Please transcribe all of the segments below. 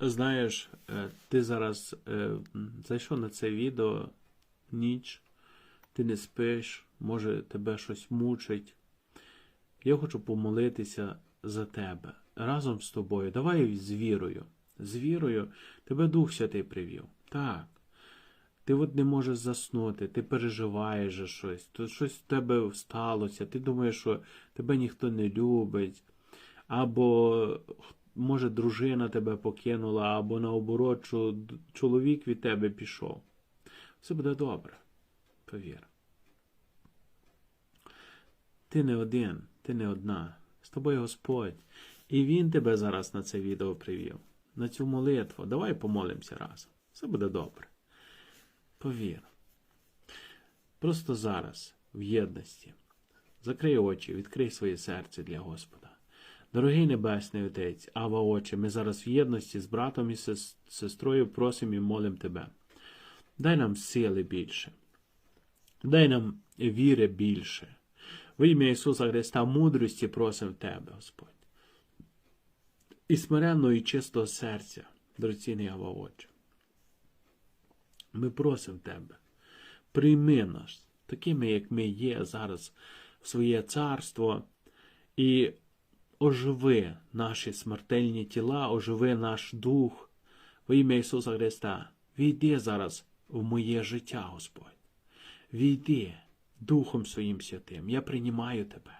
Знаєш, е, ти зараз е, зайшов на це відео ніч, ти не спиш, може тебе щось мучить. Я хочу помолитися за тебе разом з тобою. Давай з вірою. З вірою тебе Дух Святий привів. Так. Ти от не можеш заснути, ти переживаєш щось, то щось в тебе сталося, ти думаєш, що тебе ніхто не любить, або може дружина тебе покинула, або наоборот, чоловік від тебе пішов. Все буде добре, повір. Ти не один, ти не одна. З тобою Господь. І Він тебе зараз на це відео привів, на цю молитву. Давай помолимося разом. Все буде добре. Повір. Просто зараз, в єдності. Закрий очі, відкрий своє серце для Господа. Дорогий Небесний Отець, Ава Отче, ми зараз в єдності з братом і сестрою просимо і молимо Тебе. Дай нам сили більше. Дай нам віри більше. В ім'я Ісуса Христа мудрості просимо в Тебе, Господь. І смиренного і чистого серця, дорогоцінний Ава Отче. Ми просимо Тебе, прийми нас такими, як ми є зараз в своє царство, і оживи наші смертельні тіла, оживи наш дух во ім'я Ісуса Христа. Війди зараз в моє життя, Господь. Війди Духом Своїм Святим. Я приймаю Тебе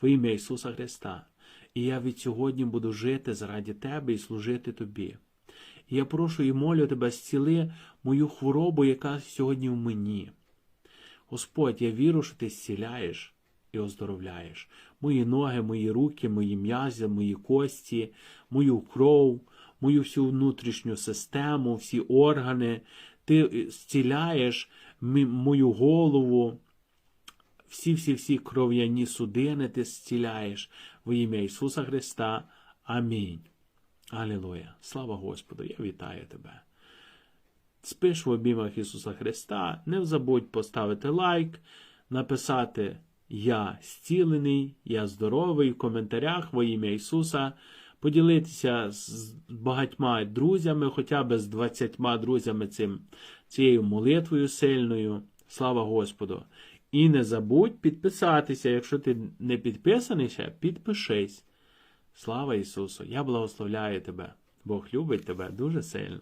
во ім'я Ісуса Христа. І я від сьогодні буду жити заради Тебе і служити Тобі. І я прошу і молю Тебе, зціли мою хворобу, яка сьогодні в мені. Господь, я вірю, що Ти зціляєш і оздоровляєш мої ноги, мої руки, мої м'язи, мої кості, мою кров, мою всю внутрішню систему, всі органи. Ти зціляєш мою голову, всі-всі-всі кров'яні судини ти зціляєш во ім'я Ісуса Христа. Амінь. Алілуя. Слава Господу, я вітаю тебе. Спиш в обіймах Ісуса Христа. Не забудь поставити лайк, написати Я зцілений, я здоровий в коментарях во ім'я Ісуса. Поділитися з багатьма друзями, хоча б з 20 друзями цим, цією молитвою сильною. Слава Господу! І не забудь підписатися. Якщо ти не підписаний ще, підпишись. Слава Ісусу! Я благословляю тебе. Бог любить тебе дуже сильно.